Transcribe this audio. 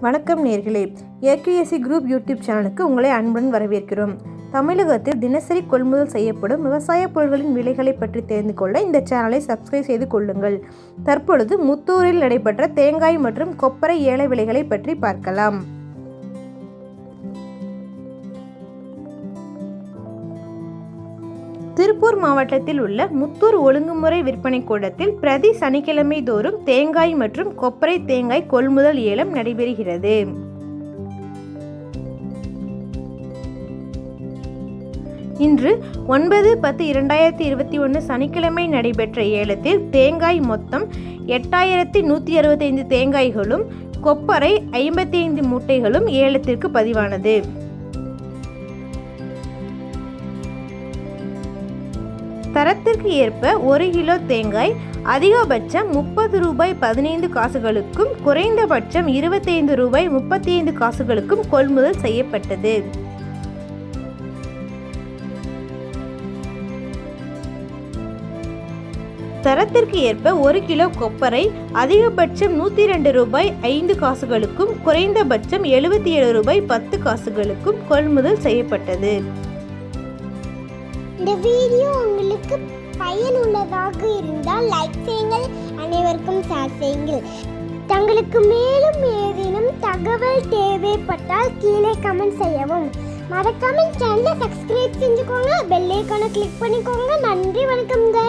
வணக்கம் நேர்களே. AKSC group YouTube சேனலுக்கு உங்களை அன்புடன் வரவேற்கிறோம். தமிழகத்தில் தினசரி கொள்முதல் செய்யப்படும் விவசாய பொருட்களின் விலைகளை பற்றி தெரிந்து கொள்ள இந்த சேனலை சப்ஸ்கிரைப் செய்து கொள்ளுங்கள். தற்பொழுது முத்தூரில் நடைபெற்ற தேங்காய் மற்றும் கொப்பரை ஏல விலைகளை பற்றி பார்க்கலாம். திருப்பூர் மாவட்டத்தில் உள்ள முத்தூர் ஒழுங்குமுறை விற்பனை கூடத்தில் பிரதி சனிக்கிழமை தோறும் தேங்காய் மற்றும் கொப்பரை தேங்காய் கொள்முதல் ஏலம் நடைபெறுகிறது. இன்று ஒன்பது பத்து இரண்டாயிரத்தி இருபத்தி ஒன்று சனிக்கிழமை நடைபெற்ற ஏலத்தில் தேங்காய் மொத்தம் எட்டாயிரத்தி நூற்றி அறுபத்தைந்து தேங்காய்களும் கொப்பரை ஐம்பத்தி ஐந்து மூட்டைகளும் ஏலத்திற்கு பதிவானது. தரத்திற்கு ஏற்ப ஒரு கிலோ தேங்காய் அதிகபட்சம் முப்பது ரூபாய் பதினைந்து காசுகளுக்கும் குறைந்தபட்சம் இருபத்தைந்து ரூபாய் முப்பத்தி ஐந்து காசுகளுக்கும் கொள்முதல் செய்யப்பட்டது. தரத்திற்கு ஏற்ப ஒரு கிலோ கொப்பரை அதிகபட்சம் நூற்றி ரெண்டு ரூபாய் ஐந்து காசுகளுக்கும் குறைந்தபட்சம் எழுபத்தி ஏழு ரூபாய் பத்து காசுகளுக்கும் கொள்முதல் செய்யப்பட்டது. இந்த வீடியோ உங்களுக்கு பயனுள்ளதாக இருந்தால் லைக் செய்யுங்கள். அனைவருக்கும் ஷேர் செய்யுங்கள். தங்களுக்கு மேலும் ஏதேனும் தகவல் தேவைப்பட்டால் கீழே கமெண்ட் செய்யவும். மறக்காம சேனலை சப்ஸ்கிரைப் செஞ்சுக்கோங்க. பெல் ஐக்கானை கிளிக் பண்ணிக்கோங்க. நன்றி வணக்கம்ங்க.